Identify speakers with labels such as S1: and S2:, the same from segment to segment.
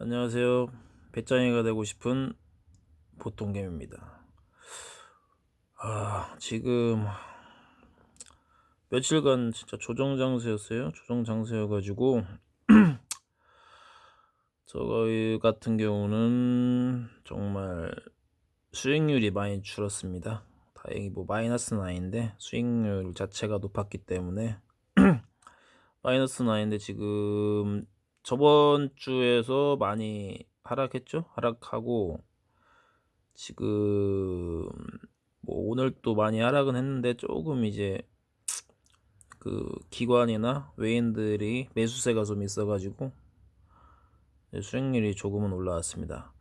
S1: 안녕하세요. 배짱이가 되고 싶은 보통겜입니다. 아, 지금 며칠간 진짜 조정 장세였어요. 조정 장세여가지고 저희 같은 경우는 정말 수익률이 많이 줄었습니다. 다행히 뭐 마이너스는 아닌데 수익률 자체가 높았기 때문에 마이너스는 아닌데 지금 저번 주에서 많이 하락했죠? 하락하고 지금 뭐 오늘 또 많이 하락은 했는데 조금 이제 그 기관이나 외인들이 매수세가 좀 있어가지고 수익률이 조금은 올라왔습니다.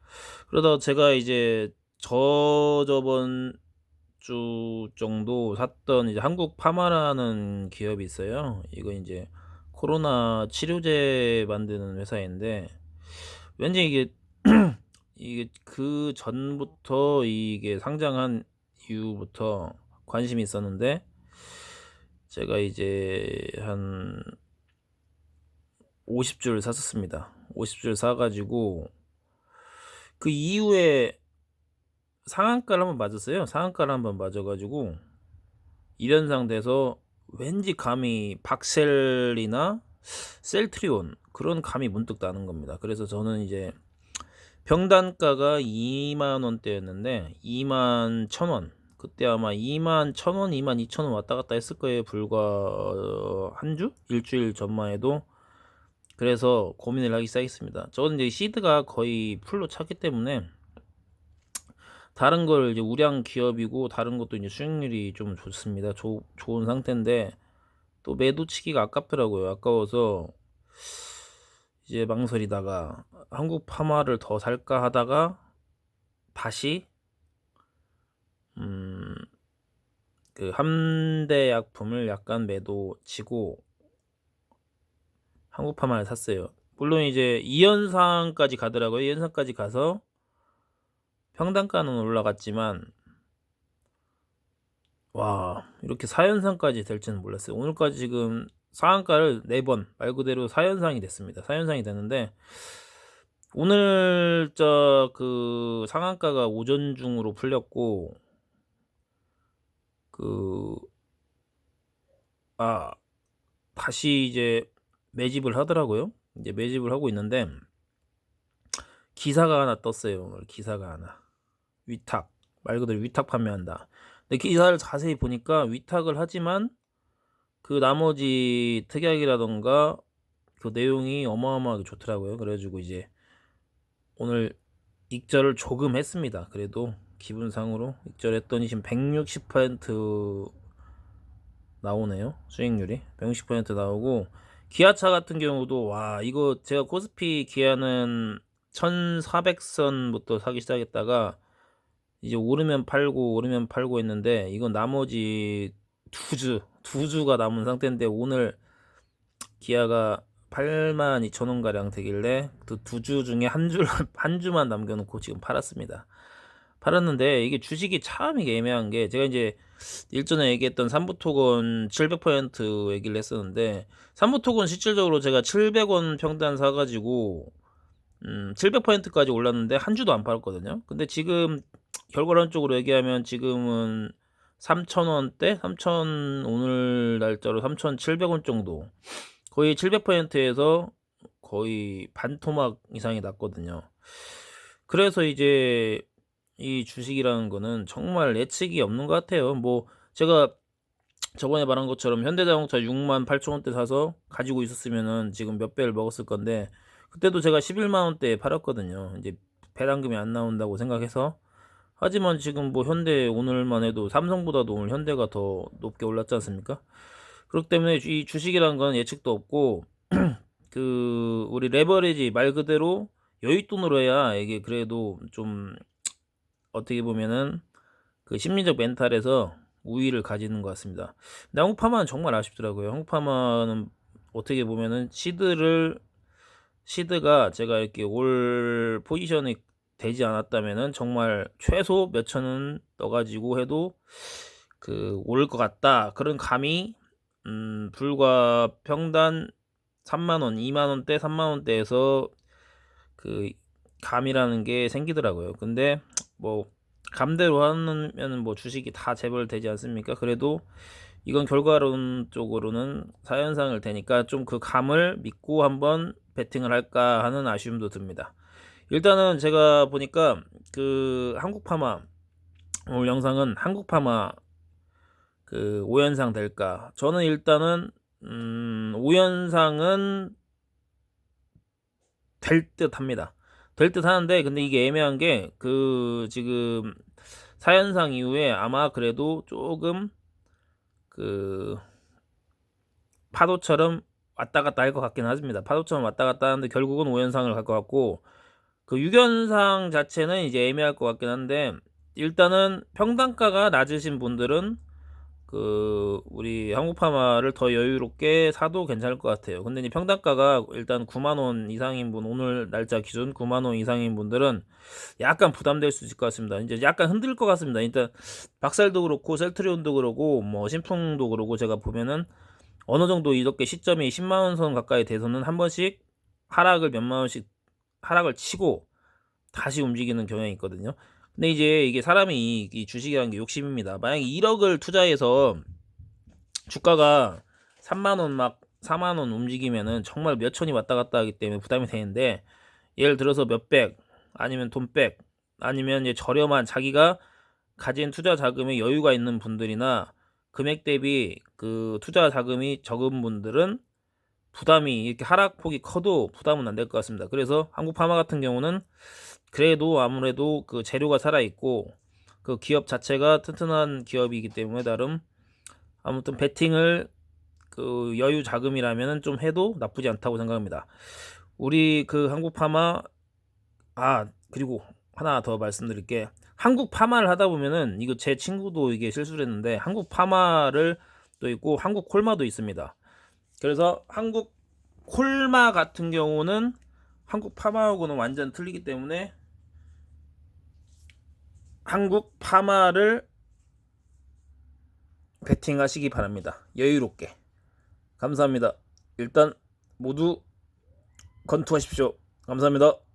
S1: 그러다 제가 이제 저 저번 주 정도 샀던 이제 한국 파마라는 기업이 있어요. 이거 이제 코로나 치료제 만드는 회사인데 왠지 이게 이게 그 전부터 이게 상장한 이후부터 관심이 있었는데 제가 이제 한 50줄 샀었습니다. 50줄 사가지고 그 이후에 상한가를 한번 맞았어요. 상한가를 한번 맞아가지고 이련상 돼서 왠지 감이 박셀이나 셀트리온 그런 감이 문득 나는 겁니다. 그래서 저는 이제 평단가가 2만 원대였는데 2만 1천 원 그때 아마 2만 1천 원, 2만 2천 원 왔다 갔다 했을 거예요. 불과 어, 한 주, 일주일 전만 해도 그래서 고민을 하기 시작했습니다. 저는 이제 시드가 거의 풀로 찼기 때문에 다른 걸 이제 우량 기업이고 다른 것도 이제 수익률이 좀 좋습니다. 조, 좋은 상태인데 또 매도 치기가 아깝더라고요. 아까워서 이제 망설이다가 한국 파마를 더 살까 하다가 다시 음, 그 함대 약품을 약간 매도 치고 한국 파마를 샀어요. 물론 이제 이연상까지 가더라고요. 이연상까지 가서 평단가는 올라갔지만 와 이렇게 4연상까지 될지는 몰랐어요. 오늘까지 지금 상한가를 4번 말 그대로 4연상이 됐습니다. 4연상이 됐는데 오늘 저 그 상한가가 오전 중으로 풀렸고 그 아 다시 이제 매집을 하더라고요. 이제 매집을 하고 있는데 기사가 하나 떴어요. 오늘 기사가 하나. 위탁 말 그대로 위탁 판매한다. 근데 기사를 자세히 보니까 위탁을 하지만 그 나머지 특약이라던가 그 내용이 어마어마하게 좋더라고요. 그래가지고 이제 오늘 익절을 조금 했습니다. 그래도 기분상으로 익절했더니 지금 160% 나오네요. 수익률이 160% 나오고 기아차 같은 경우도 와 이거 제가 코스피 기아는 1400선부터 사기 시작했다가 이제 오르면 팔고 오르면 팔고 했는데 이건 나머지 두 주, 두 주가 남은 상태인데 오늘 기아가 8만 2천 원 가량 되길래 그 두 주 중에 한 주, 한 주만 남겨놓고 지금 팔았습니다. 팔았는데 이게 주식이 참 애매한 게 제가 이제 일전에 얘기했던 삼부토건 700% 얘기를 했었는데 삼부토건 실질적으로 제가 700원 평단 사가지고 음, 700%까지 올랐는데 한 주도 안 팔았거든요. 근데 지금 결과론적으로 얘기하면 지금은 3,000원대, 3,000 오늘 날짜로 3,700원 정도. 거의 700%에서 거의 반토막 이상이 났거든요. 그래서 이제 이 주식이라는 거는 정말 예측이 없는 것 같아요. 뭐 제가 저번에 말한 것처럼 현대자동차 6만 8천 원대 사서 가지고 있었으면은 지금 몇 배를 먹었을 건데 그때도 제가 11만 원대에 팔았거든요. 이제 배당금이 안 나온다고 생각해서 하지만 지금 뭐 현대 오늘만 해도 삼성보다도 오늘 현대가 더 높게 올랐지 않습니까? 그렇기 때문에 이 주식이라는 건 예측도 없고 그 우리 레버리지 말 그대로 여윳돈으로 해야 이게 그래도 좀 어떻게 보면은 그 심리적 멘탈에서 우위를 가지는 것 같습니다. 근데 한국파마는 정말 아쉽더라고요. 한국파마는 어떻게 보면은 시드를 시드가 제가 이렇게 올 포지션이 되지 않았다면은 정말 최소 몇천 원 떠가지고 해도 그올것 같다 그런 감이 음 불과 평단 3만 원, 2만 원대, 3만 원대에서 그 감이라는 게 생기더라고요. 근데 뭐 감대로 하면 뭐 주식이 다 재벌되지 않습니까? 그래도 이건 결과론적으로는 사연상을 되니까 좀 그 감을 믿고 한번 베팅을 할까 하는 아쉬움도 듭니다. 일단은 제가 보니까 그 한국 파마 오늘 영상은 한국 파마 그 5연상 될까? 저는 일단은 음 5연상은 될 듯 합니다. 될 듯 하는데 근데 이게 애매한 게 그 지금 4연상 이후에 아마 그래도 조금 그 파도처럼 왔다 갔다 할 것 같긴 하습니다. 파도처럼 왔다 갔다 하는데 결국은 5연상을 갈 것 같고 그 6연상 자체는 이제 애매할 것 같긴 한데 일단은 평단가가 낮으신 분들은 그 우리 한국 파마를 더 여유롭게 사도 괜찮을 것 같아요. 근데 이 평단가가 일단 9만 원 이상인 분 오늘 날짜 기준 9만 원 이상인 분들은 약간 부담될 수 있을 것 같습니다. 이제 약간 흔들 것 같습니다. 일단 박살도 그렇고 셀트리온도 그렇고 뭐 신풍도 그렇고 제가 보면은 어느 정도 이렇게 시점이 10만 원 선 가까이 돼서는 한 번씩 하락을 몇만 원씩 하락을 치고 다시 움직이는 경향이 있거든요. 근데 이제 이게 사람이 이, 이 주식이라는 게 욕심입니다. 만약에 1억을 투자해서 주가가 3만 원 막 4만 원 움직이면은 정말 몇 천이 왔다 갔다 하기 때문에 부담이 되는데 예를 들어서 몇백 아니면 돈백 아니면 이제 저렴한 자기가 가진 투자 자금에 여유가 있는 분들이나 금액 대비 그 투자 자금이 적은 분들은 부담이 이렇게 하락폭이 커도 부담은 안 될 것 같습니다. 그래서 한국 파마 같은 경우는 그래도 아무래도 그 재료가 살아 있고 그 기업 자체가 튼튼한 기업이기 때문에 나름 아무튼 베팅을 그 여유 자금이라면은 좀 해도 나쁘지 않다고 생각합니다. 우리 그 한국 파마 아 그리고 하나 더 말씀드릴게 한국 파마를 하다 보면은 이거 제 친구도 이게 실수를 했는데 한국 파마를 또 있고 한국 콜마도 있습니다. 그래서 한국 콜마 같은 경우는 한국 파마하고는 완전 틀리기 때문에 한국 파마를 베팅하시기 바랍니다. 여유롭게. 감사합니다. 일단 모두 건투하십시오. 감사합니다.